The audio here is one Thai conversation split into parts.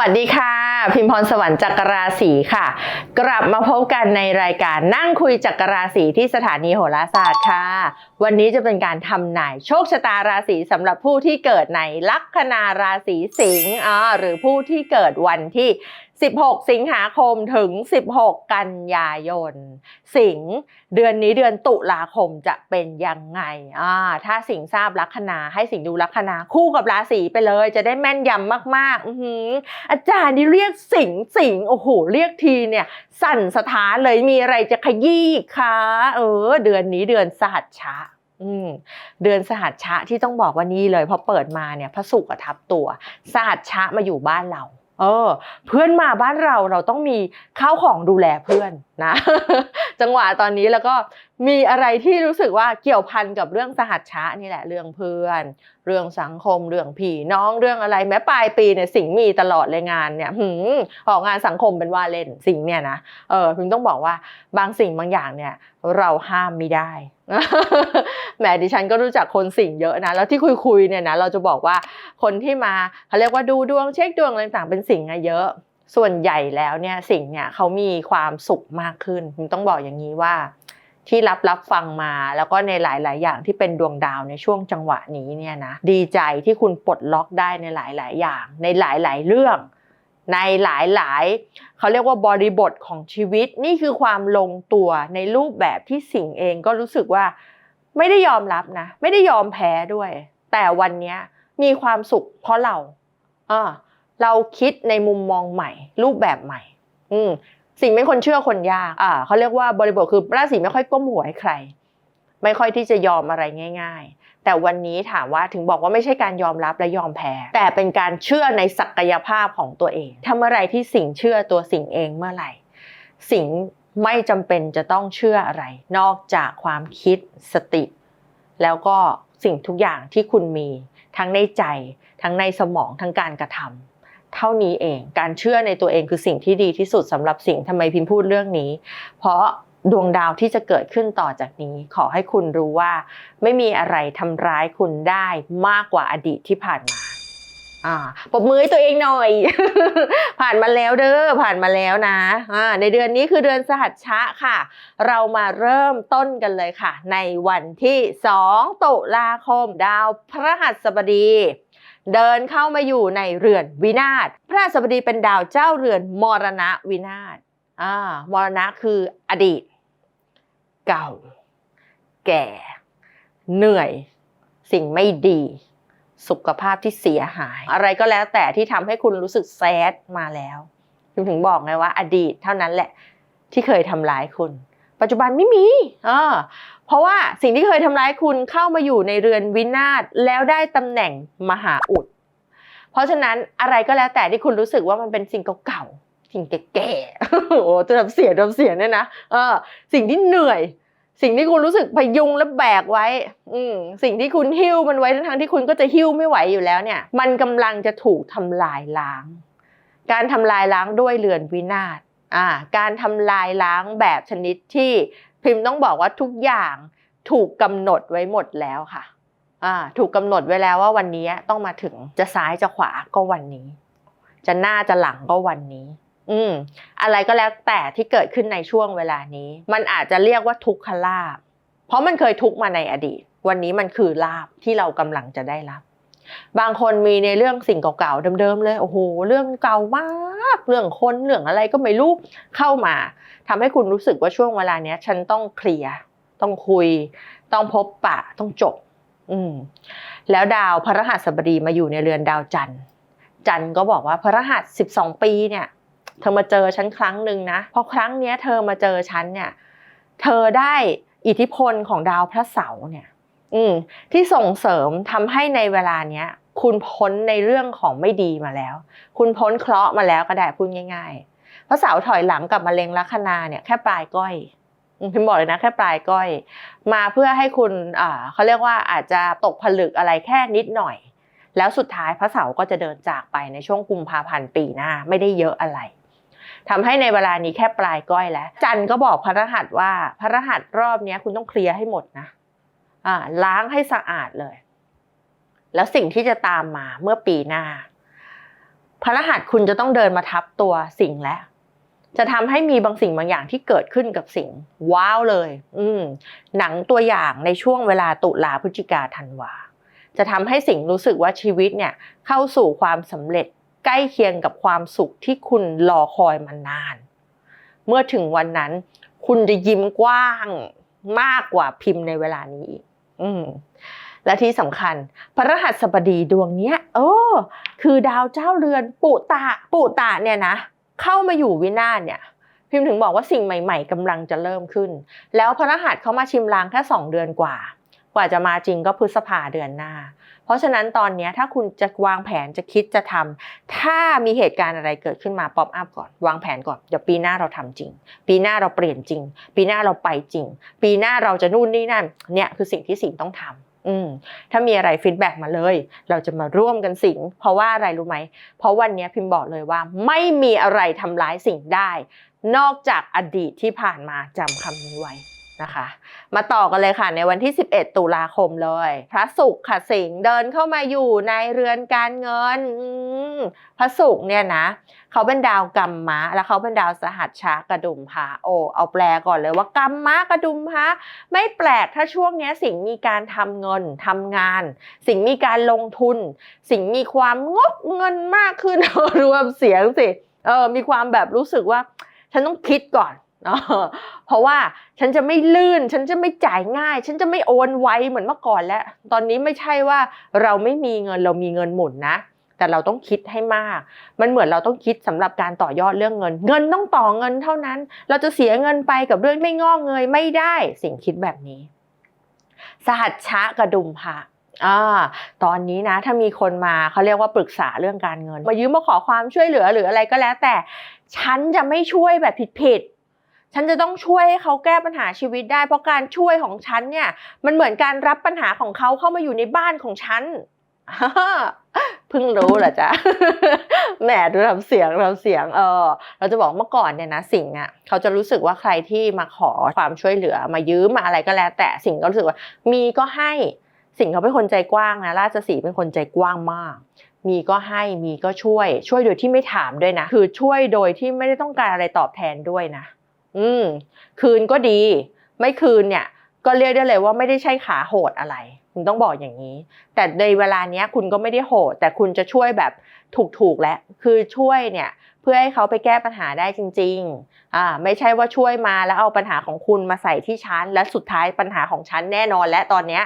สวัสดีค่ะ พิมพรสวรรค์จักรราศีค่ะ กลับมาพบกันในรายการนั่งคุยจักรราศีที่สถานีโหราศาสตร์ค่ะ วันนี้จะเป็นการทำนายโชคชะตาราศีสำหรับผู้ที่เกิดในลัคนาราศีสิงห์อ่าหรือผู้ที่เกิดวันที่ 16 สิงหาคมถึง 16 กันยายน สิงเดือนนี้เดือนตุลาคมจะเป็นยังไงอ่าถ้าสิงทราบลัคนาให้สิงดูลัคนาคู่กับราศีไปเลย จะได้แม่นยำมากๆ อืออาจารย์นี่เรียกสิงสิงโอ้โหเรียกทีเนี่ย สั่นสถานเลยมีอะไรจะขยี้คะเออ เดือนนี้เดือนสหัสชะอืมเดือนสหัสชะที่ต้องบอกว่านี่เลยพอเปิดมาเนี่ยพระศุกร์ทับตัว สหัสชะมาอยู่บ้านเรา เออ เพื่อนมาบ้านเราเราต้องมีข้าวของดูแลเพื่อนนะ จังหวะตอนนี้แล้วก็ มีอะไรที่รู้สึกว่าเกี่ยวพันกับเรื่องสหัสชะนี่แหละเรื่องเพื่อน เรื่องสังคม เรื่องพี่น้องเรื่องอะไร แม้ปลายปีเนี่ยสิ่งมีตลอดเลยงานเนี่ยหืมออกงานสังคมเป็นว่าเล่นสิ่งเนี่ยนะเออพิมต้องบอกว่าบางสิ่งบางอย่างเนี่ยเราห้ามไม่ได้แหมดิฉันก็รู้จักคนสิ่งเยอะนะ แล้วที่คุยคุยๆเนี่ยนะเราจะบอกว่าคนที่มาเขาเรียกว่าดูดวงเช็คดวงอะไรต่างเป็นสิ่งอะเยอะ ส่วนใหญ่แล้วเนี่ยสิ่งเนี่ยเขามีความสุขมากขึ้นพิมต้องบอกอย่างนี้ว่า ที่รับรับฟังมา แล้วก็ในหลาย ๆ อย่างที่เป็นดวงดาวในช่วงจังหวะนี้เนี่ยนะดีใจที่คุณปลดล็อกได้ในหลาย ๆ อย่าง ในหลาย ๆ เรื่อง ในหลาย ๆเขาเรียกว่าบริบทของชีวิตนี่คือความลงตัวในรูปแบบที่สิ่งเองก็รู้สึกว่าไม่ได้ยอมรับนะ ไม่ได้ยอมแพ้ด้วย แต่วันนี้มีความสุขเพราะเราเออเราคิดในมุมมองใหม่ รูปแบบใหม่ อืม สิ่งเป็นคนเชื่อคนยากอ่าเขาเรียกว่าบริบทคือราศีไม่ค่อยก้มหัวให้ใคร ไม่ค่อยที่จะยอมอะไรง่าย ๆ แต่วันนี้ถามว่าถึงบอกว่าไม่ใช่การยอมรับและยอมแพ้ แต่เป็นการเชื่อในศักยภาพของตัวเองทำอะไรที่สิ่งเชื่อตัวสิ่งเองเมื่อไหร่ สิ่งไม่จำเป็นจะต้องเชื่ออะไร นอกจากความคิดสติ แล้วก็สิ่งทุกอย่างที่คุณมี ทั้งในใจ ทั้งในสมองทั้งการกระทำ เท่านี้เอง การเชื่อในตัวเองคือสิ่งที่ดีที่สุดสำหรับสิ่งทำไมพิมพ์พูดเรื่องนี้ เพราะดวงดาวที่จะเกิดขึ้นต่อจากนี้ ขอให้คุณรู้ว่า ไม่มีอะไรทำร้ายคุณได้มากกว่าอดีตที่ผ่านมาอ่าปรบมือตัวเองหน่อย ผ่านมาแล้วเด้อผ่านมาแล้วนะอ่าในเดือนนี้คือเดือนสหัสชะค่ะ เรามาเริ่มต้นกันเลยค่ะ ในวันที่ 2 ตุลาคมดาวพระหัสบดี เดินเข้ามาอยู่ในเรือนวินาศ พระหัสบดีเป็นดาวเจ้าเรือนมรณะวินาศอ่ามรณะคืออดีต เก่า แก่ เหนื่อย สิ่งไม่ดี สุขภาพที่เสียหาย อะไรก็แล้วแต่ที่ทำให้คุณรู้สึกแซดมาแล้วถึงถึงบอกไงว่า อดีตเท่านั้นแหละที่เคยทำร้ายคุณ ปัจจุบันไม่มีเออ เพราะว่าสิ่งที่เคยทำร้ายคุณเข้ามาอยู่ในเรือนวินาศแล้วได้ตำแหน่งมหาอุด เพราะฉะนั้นอะไรก็แล้วแต่ที่คุณรู้สึกว่ามันเป็นสิ่งเก่าๆสิ่งแก่ๆโอ้โหจะทำเสียทำเสียเนี่ยนะเออสิ่งที่เหนื่อย สิ่งที่คุณรู้สึกพยุงและแบกไว้ อืสิ่งที่คุณหิ้วมันไว้ทั้งที่คุณก็จะหิ้วไม่ไหวอยู่แล้วเนี่ย มันกำลังจะถูกทำลายล้าง การทำลายล้างด้วยเรือนวินาศอ่าการทำลายล้างแบบชนิดที่ พิมพ์ต้องบอกว่าทุกอย่างถูกกำหนดไว้หมดแล้วค่ะอ่าถูกกำหนดไว้แล้วว่าวันนี้ต้องมาถึงจะซ้ายจะขวาก็วันนี้ จะหน้าจะหลังก็วันนี้ อืม อะไรก็แล้วแต่ที่เกิดขึ้นในช่วงเวลานี้ มันอาจจะเรียกว่าทุกขลาภเพราะมันเคยทุกมาในอดีต วันนี้มันคือลาภที่เรากำลังจะได้รับ บางคนมีในเรื่องสิ่งเก่าๆเดิมๆเลยโอ้โหเรื่องเก่ามาก เรื่องคนเรื่องอะไรก็ไม่รู้เข้ามาทำให้คุณรู้สึกว่าช่วงเวลาเนี้ย ฉันต้องเคลียร์ต้องคุย ต้องพบปะต้องจบ อืมแล้วดาวพระรหัสบดีมาอยู่ในเรือนดาวจันทร์จันทร์ก็บอกว่าพระรหัส12ปีเนี่ย เธอมาเจอฉันครั้งหนึ่งนะพอครั้งเนี้ย เธอมาเจอฉันเนี่ย เธอได้อิทธิพลของดาวพระเสาร์เนี่ย อืมที่ส่งเสริมทำให้ในเวลาเนี้ย คุณพ้นในเรื่องของไม่ดีมาแล้ว คุณพ้นเคราะห์มาแล้วก็ได้พูดง่ายๆพระเสาถอยหลังกลับมาเล็งลัคนาเนี่ยแค่ปลายก้อยอืมพิมบอกเลยนะแค่ปลายก้อย มาเพื่อให้คุณอ่าเขาเรียกว่าอาจจะตกผลึกอะไรแค่นิดหน่อย แล้วสุดท้ายพระเสาก็จะเดินจากไปในช่วงกุมภาพันธ์ปีหน้าไม่ได้เยอะอะไรทำให้ในเวลานี้แค่ปลายก้อยแล้ว จันก็บอกพระรหัสว่าพระรหัสรอบนี้คุณต้องเคลียร์ให้หมดนะ อ่าล้างให้สะอาดเลย แล้วสิ่งที่จะตามมาเมื่อปีหน้าพระรหัสคุณจะต้องเดินมาทับตัวสิ่งแล้วจะทำให้มีบางสิ่งบางอย่างที่เกิดขึ้นกับสิ่ง ว้าวเลย อืมหนังตัวอย่างในช่วงเวลาตุลาพฤศจิกาธันวาจะทำให้สิ่งรู้สึกว่าชีวิตเนี่ย เข้าสู่ความสำเร็จใกล้เคียงกับความสุขที่คุณรอคอยมานาน เมื่อถึงวันนั้น คุณจะยิ้มกว้างมากกว่าพิมพ์ในเวลานี้อีก อืมและที่สำคัญ พระรหัสบดีดวงเนี้ยโอ้คือดาวเจ้าเรือนปุตะปุตะเนี่ยนะ เข้ามาอยู่วินาศเนี่ยพิมพ์ถึงบอกว่าสิ่งใหม่ๆกำลังจะเริ่มขึ้น แล้วพระรหัสเขามาชิมลางแค่สองเดือนกว่า กว่าจะมาจริงก็พฤษภาเดือนหน้า เพราะฉะนั้นตอนนี้ถ้าคุณจะวางแผนจะคิดจะทำถ้ามีเหตุการณ์อะไรเกิดขึ้นมาป๊อปอัพก่อน วางแผนก่อนเดี๋ยวปีหน้าเราทำจริง ปีหน้าเราเปลี่ยนจริง ปีหน้าเราไปจริง ปีหน้าเราจะนู่นนี่นั่นเนี่ยคือสิ่งที่สิงต้องทำอืมถ้ามีอะไรฟีดแบ็กมาเลย เราจะมาร่วมกันสิง เพราะว่าอะไรรู้ไหม เพราะวันนี้พิมพ์บอกเลยว่า ไม่มีอะไรทำร้ายสิ่งได้ นอกจากอดีตที่ผ่านมาจำคำนี้ไว้ นะคะ มาต่อกันเลยค่ะในวันที่ 11 ตุลาคมเลย พระศุกร์ค่ะสิงห์เดินเข้ามาอยู่ในเรือนการเงินพระศุกร์เนี่ยนะเขาเป็นดาวกรรมะ แล้วเขาเป็นดาวสหัชชะกระดุมพระโอ้เอาแปลก่อนเลยว่ากรรมะกระดุมพระไม่แปลกถ้าช่วงนี้สิงห์มีการทำเงินทำงาน สิงห์มีการลงทุน สิงห์มีความงกเงินมากขึ้นรวมเสียงสิเออมีความแบบรู้สึกว่า ฉันต้องคิดก่อน เพราะว่าฉันจะไม่ลื่น ฉันจะไม่จ่ายง่าย ฉันจะไม่โอนไวเหมือนเมื่อก่อนแล้ว ตอนนี้ไม่ใช่ว่าเราไม่มีเงินเรามีเงินหมุนนะ แต่เราต้องคิดให้มาก มันเหมือนเราต้องคิดสำหรับการต่อยอดเรื่องเงิน เงินต้องต่อเงินเท่านั้น เราจะเสียเงินไปกับเรื่องไม่งอกเงยไม่ได้ สิ่งคิดแบบนี้ สหัชชะกระดุมพระอ่าตอนนี้นะถ้ามีคนมาเขาเรียกว่าปรึกษาเรื่องการเงิน มายืมมาขอความช่วยเหลือหรืออะไรก็แล้ว แต่ฉันจะไม่ช่วยแบบผิดๆ ฉันจะต้องช่วยให้เขาแก้ปัญหาชีวิตได้ เพราะการช่วยของฉันเนี่ย มันเหมือนการรับปัญหาของเขาเข้ามาอยู่ในบ้านของฉันเพิ่งรู้เหรอจ๊ะแหมดูทำเสียงทำเสียงเออ เราจะบอกเมื่อก่อนเนี่ยนะสิ่งห์อะเขาจะรู้สึกว่าใครที่มาขอความช่วยเหลือมายืมมาอะไรก็แล้ว แต่สิ่งห์ก็รู้สึกว่า มีก็ให้สิ่งห์เขาเป็นคนใจกว้างนะราชสีห์เป็นคนใจกว้างมาก มีก็ให้มีก็ช่วย ช่วยโดยที่ไม่ถามด้วยนะ คือช่วยโดยที่ไม่ได้ต้องการอะไรตอบแทนด้วยนะ อืม คืนก็ดี ไม่คืนเนี่ย ก็เรียกได้เลยว่าไม่ได้ใช่ขาโหดอะไร คุณต้องบอกอย่างนี้ แต่ในเวลาเนี้ยคุณก็ไม่ได้โหด แต่คุณจะช่วยแบบถูกๆแล้วคือช่วยเนี่ย เพื่อให้เขาไปแก้ปัญหาได้จริง ๆ อ่า ไม่ใช่ว่าช่วยมาแล้วเอาปัญหาของคุณมาใส่ที่ฉันและสุดท้ายปัญหาของฉันแน่นอนและตอนเนี้ย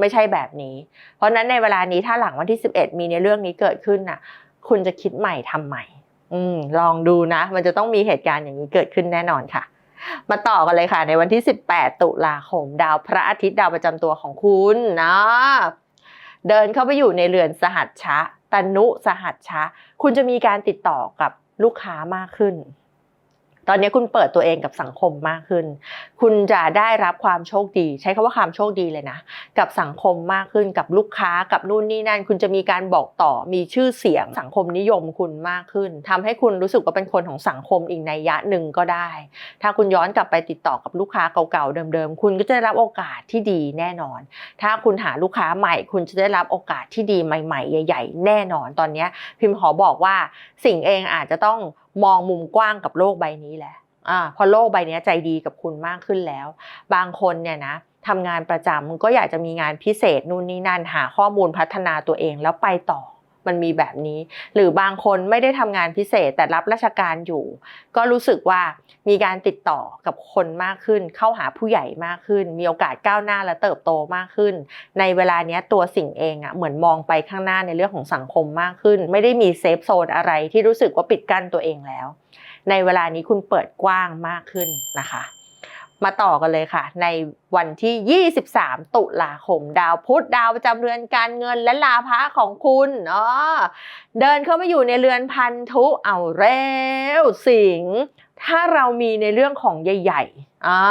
ไม่ใช่แบบนี้ เพราะฉะนั้นในเวลานี้ถ้าหลังวันที่ 11 มีในเรื่องนี้เกิดขึ้นน่ะ คุณจะคิดใหม่ทำใหม่ อืม ลองดูนะ มันจะต้องมีเหตุการณ์อย่างนี้เกิดขึ้นแน่นอนค่ะ มาต่อกันเลยค่ะ ในวันที่ 18 ตุลาคม ดาวพระอาทิตย์ดาวประจำตัวของคุณนะเดินเข้าไปอยู่ในเรือนสหัสชะตนุสหัสชะ คุณจะมีการติดต่อกับลูกค้ามากขึ้น ตอนนี้คุณเปิดตัวเองกับสังคมมากขึ้น คุณจะได้รับความโชคดี ใช้คำว่าความโชคดีเลยนะ กับสังคมมากขึ้นกับลูกค้ากับนู่นนี่นั่น คุณจะมีการบอกต่อมีชื่อเสียงสังคมนิยมคุณมากขึ้นทำให้คุณรู้สึกว่าเป็นคนของสังคมอีกในยะหนึ่งก็ได้ ถ้าคุณย้อนกลับไปติดต่อกับลูกค้าเก่าๆเดิมๆ คุณก็จะได้รับโอกาสที่ดีแน่นอน ถ้าคุณหาลูกค้าใหม่ คุณจะได้รับโอกาสที่ดีใหม่ ๆ ใหญ่ ๆ แน่นอนตอนนี้พิมพ์ขอบอกว่าสิ่งเองอาจจะต้องมองมุมกว้างกับโลกใบนี้แหละอ่าพอโลกใบนี้ใจดีกับคุณมากขึ้นแล้ว บางคนเนี่ยนะทำงานประจำก็อยากจะมีงานพิเศษนู่นนี่นั่นหาข้อมูลพัฒนาตัวเองแล้วไปต่อ มันมีแบบนี้ หรือบางคนไม่ได้ทำงานพิเศษแต่รับราชการอยู่ ก็รู้สึกว่ามีการติดต่อกับคนมากขึ้น เข้าหาผู้ใหญ่มากขึ้น มีโอกาสก้าวหน้าและเติบโตมากขึ้น ในเวลาเนี้ยตัวสิ่งเองอะ่ะเหมือนมองไปข้างหน้าในเรื่องของสังคมมากขึ้น ไม่ได้มีเซฟโซนอะไรที่รู้สึกว่าปิดกั้นตัวเองแล้ว ในเวลานี้คุณเปิดกว้างมากขึ้นนะคะ มาต่อกันเลยค่ะ ในวันที่ 23 ตุลาคม ดาวพุธดาวประจำเรือนการเงินและลาภะของคุณเนาะเดินเข้ามาอยู่ในเรือนพันธุเอาเร็วสิงห์ถ้าเรามีในเรื่องของใหญ่ๆอ่า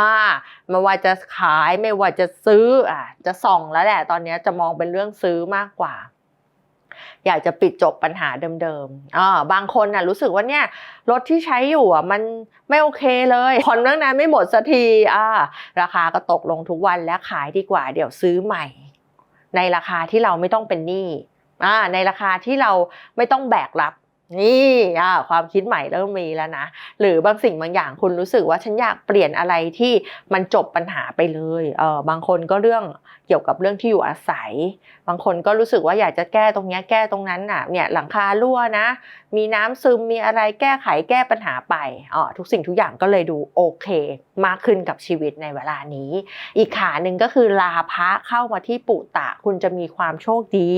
ไม่ว่าจะขายไม่ว่าจะซื้ออะจะส่องแล้วแหละ ตอนนี้จะมองเป็นเรื่องซื้อมากกว่า อยากจะปิดจบปัญหาเดิมๆอ่าบางคนน่ะรู้สึกว่าเนี่ยรถที่ใช้อยู่อะมันไม่โอเคเลยผ่อนตั้งนานไม่หมดสักทีอ่าราคาก็ตกลงทุกวันและขายดีกว่า เดี๋ยวซื้อใหม่ ในราคาที่เราไม่ต้องเป็นหนี้อ่าในราคาที่เราไม่ต้องแบกรับ นี่ความคิดใหม่เริ่มมีแล้วนะ หรือบางสิ่งบางอย่างคุณรู้สึกว่าฉันอยากเปลี่ยนอะไรที่มันจบปัญหาไปเลยเออบางคนก็เรื่องเกี่ยวกับเรื่องที่อยู่อาศัย บางคนก็รู้สึกว่าอยากจะแก้ตรงนี้แก้ตรงนั้นน่ะเนี่ยหลังคารั่วนะ มีน้ำซึมมีอะไรแก้ไขแก้ปัญหาไปอ๋อทุกสิ่งทุกอย่างก็เลยดูโอเค มากขึ้นกับชีวิตในเวลานี้ อีกขาหนึ่งก็คือลาพระเข้ามาที่ปุตตะคุณจะมีความโชคดี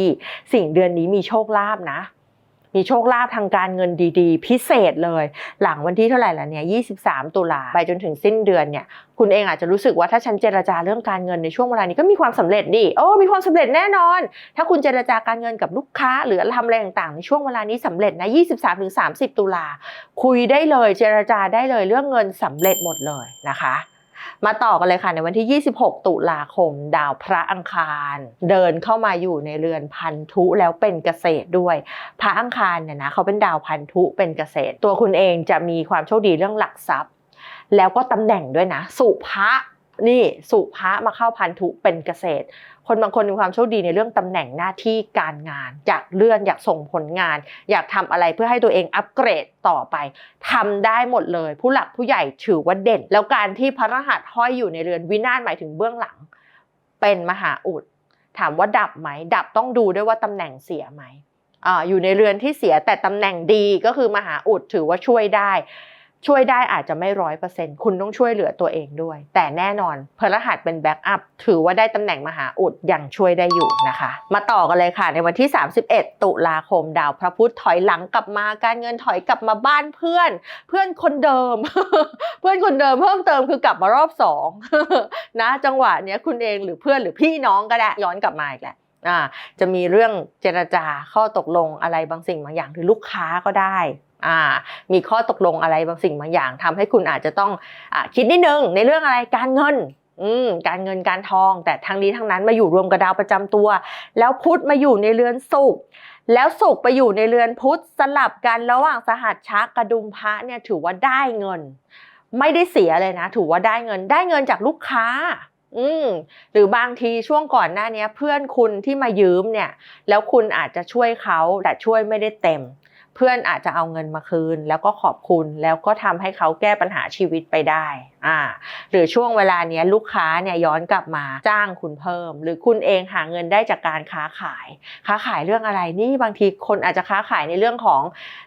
สิ่งเดือนนี้มีโชคลาภนะ มีโชคลาภทางการเงินดีๆ พิเศษเลย หลังวันที่เท่าไหร่ละเนี่ย 23 ตุลาไปจนถึงสิ้นเดือนเนี่ยคุณเองอาจจะรู้สึกว่าถ้าฉันเจรจาเรื่องการเงินในช่วงเวลานี้ก็มีความสำเร็จดิโอ้มีความสำเร็จแน่นอน ถ้าคุณเจรจาการเงินกับลูกค้า หรือทำอะไรต่างๆในช่วงเวลานี้สำเร็จนะ 23-30 ตุลาคุยได้เลยเจรจาได้เลยเรื่องเงินสำเร็จหมดเลยนะคะ มาต่อกันเลยค่ะในวันที่ 26 ตุลาคม ดาวพระอังคาร เดินเข้ามาอยู่ในเรือนพันธุแล้วเป็นเกษตรด้วย พระอังคารเนี่ยนะเขาเป็นดาวพันธุเป็นเกษตร ตัวคุณเองจะมีความโชคดีเรื่องหลักทรัพย์ แล้วก็ตำแหน่งด้วยนะ สุภะ นี่สุภะมาเข้าพันธุเป็นเกษตร คนบางคนมีความโชคดีในเรื่องตำแหน่งหน้าที่การงาน อยากเลื่อนอยากส่งผลงาน อยากทำอะไรเพื่อให้ตัวเองอัปเกรดต่อไปทำได้หมดเลย ผู้หลักผู้ใหญ่ถือว่าเด่น แล้วการที่พระรหัสห้อยอยู่ในเรือนวินาศหมายถึงเบื้องหลัง เป็นมหาอุด ถามว่าดับไหม ดับต้องดูด้วยว่าตำแหน่งเสียไหมออยู่ในเรือนที่เสียแต่ตำแหน่งดีก็คือมหาอุดถือว่าช่วยได้ ช่วยได้อาจจะไม่ร้อยเปอร์เซ็นต์คุณต้องช่วยเหลือตัวเองด้วย แต่แน่นอนพฤหัสเป็นแบ็กอัพถือว่าได้ตำแหน่งมหาอุดยังช่วยได้อยู่นะคะ มาต่อกันเลยค่ะ ในวันที่ 31 ตุลาคมดาวพระพุธถอยหลังกลับมาการเงินถอยกลับมาบ้านเพื่อน เพื่อนคนเดิม เพื่อนคนเดิมเพิ่มเติมคือกลับมารอบสองนะจังหวะเนี้ยคุณเองหรือเพื่อนหรือพี่น้องก็ได้ย้อนกลับมาอีกแหละจะมีเรื่องเจรจาข้อตกลงอะไรบางสิ่งบางอย่างหรือลูกค้าก็ได้ มีข้อตกลงอะไรบางสิ่งบางอย่างทำให้คุณอาจจะต้องอคิดนิดนึงในเรื่องอะไรการเงินการเงินการทอง แต่ทั้งนี้ทั้งนั้นมาอยู่รวมกับดาวประจำตัว แล้วพุธมาอยู่ในเรือนศุกร์แล้วศุกร์ไปอยู่ในเรือนพุธสลับกันระหว่างสหัสชักกระดุมพระเนี่ยถือว่าได้เงิน ไม่ได้เสียเลยนะ ถือว่าได้เงินได้เงินจากลูกค้า อืมหรือบางทีช่วงก่อนหน้านี้เพื่อนคุณที่มายืมเนี่ย แล้วคุณอาจจะช่วยเขาแต่ช่วยไม่ได้เต็ม เพื่อนอาจจะเอาเงินมาคืน แล้วก็ขอบคุณแล้วก็ทำให้เขาแก้ปัญหาชีวิตไปได้ อ่าหรือช่วงเวลาเนี้ยลูกค้าเนี่ยย้อนกลับมาจ้างคุณเพิ่ม หรือคุณเองหาเงินได้จากการค้าขาย ค้าขายเรื่องอะไรนี่บางทีคนอาจจะค้าขายในเรื่องของ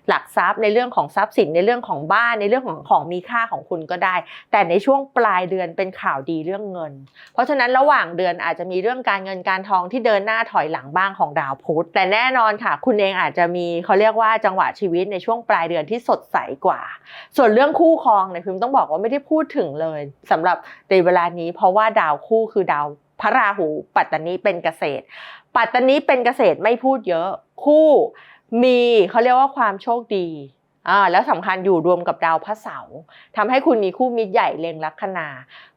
หลักทรัพย์ ในเรื่องของทรัพย์สินในเรื่องของบ้านในเรื่องของของมีค่าของคุณก็ได้ แต่ในช่วงปลายเดือนเป็นข่าวดีเรื่องเงิน เพราะฉะนั้นระหว่างเดือนอาจจะมีเรื่องการเงินการทองที่เดินหน้าถอยหลังบ้างของดาวพุธแต่แน่นอนค่ะ คุณเองอาจจะมีเขาเรียกว่าจังหวะชีวิตในช่วงปลายเดือนที่สดใสกว่า ส่วนเรื่องคู่ครองเนี่ยพิมต้องบอกว่าไม่ได้พูดถึงเลยสำหรับในเวลานี้ เพราะว่าดาวคู่คือดาวพระราหู ปัตตานีเป็นเกษตร ปัตตานีเป็นเกษตรไม่พูดเยอะคู่มีเขาเรียกว่าความโชคดี อ่าแล้วสำคัญอยู่รวมกับดาวพระเสาร์ทำให้คุณมีคู่มิตรใหญ่เล็งลัคนา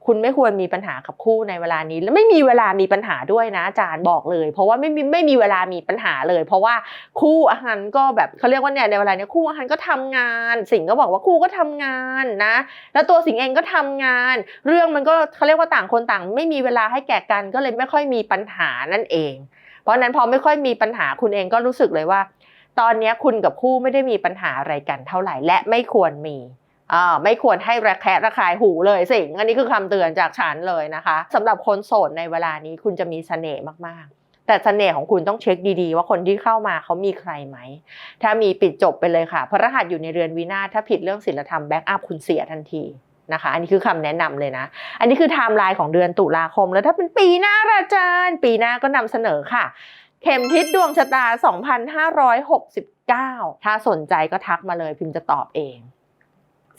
คุณไม่ควรมีปัญหากับคู่ในเวลานี้ และไม่มีเวลามีปัญหาด้วยนะอาจารย์บอกเลย เพราะว่าไม่มีไม่มีเวลามีปัญหาเลย เพราะว่าคู่อาหารก็แบบเขาเรียกว่าเนี่ยในเวลาเนี้ยคู่อาหารก็ทำงาน สิงห์ก็บอกว่าคู่ก็ทำงานนะ แล้วตัวสิงห์เองก็ทำงาน เรื่องมันก็เขาเรียกว่าต่างคนต่าง ไม่มีเวลาให้แก่กันก็เลยไม่ค่อยมีปัญหานั่นเอง เพราะนั้นพอไม่ค่อยมีปัญหาคุณเองก็รู้สึกเลยว่า ตอนนี้คุณกับคู่ไม่ได้มีปัญหาอะไรกันเท่าไหร่และไม่ควรมีอ่าไม่ควรให้ระแคะระคายหูเลยสิอันนี้คือคำเตือนจากฉันเลยนะคะสำหรับคนโสดในเวลานี้คุณจะมีเสน่ห์มากๆ แต่เสน่ห์ของคุณต้องเช็คดีๆ ว่าคนที่เข้ามาเขามีใครไหม ถ้ามีปิดจบไปเลยค่ะพระรหัสอยู่ในเรือนวินาถ้าผิดเรื่องศีลธรรมแบ็กอัพคุณเสียทันทีนะคะอันนี้คือคำแนะนำเลยนะ อันนี้คือไทม์ไลน์ของเดือนตุลาคม แล้วถ้าเป็นปีหน้าอาจารย์ ปีหน้าก็นำเสนอค่ะ เข็มทิศดวงชะตา 2569 ถ้าสนใจก็ทักมาเลยพิมพ์จะตอบเอง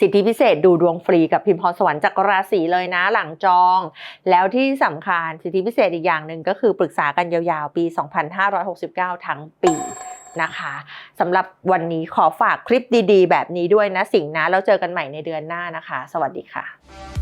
สิทธิพิเศษดูดวงฟรีกับพิมพ์พรสวรรค์จากราศีเลยนะหลังจอง แล้วที่สำคัญสิทธิพิเศษอีกอย่างหนึ่งก็คือปรึกษากันยาวๆ ปี 2569 ทั้งปีนะคะสำหรับวันนี้ขอฝากคลิปดีๆ แบบนี้ด้วยนะสิงนะแล้วเจอกันใหม่ในเดือนหน้านะคะ สวัสดีค่ะ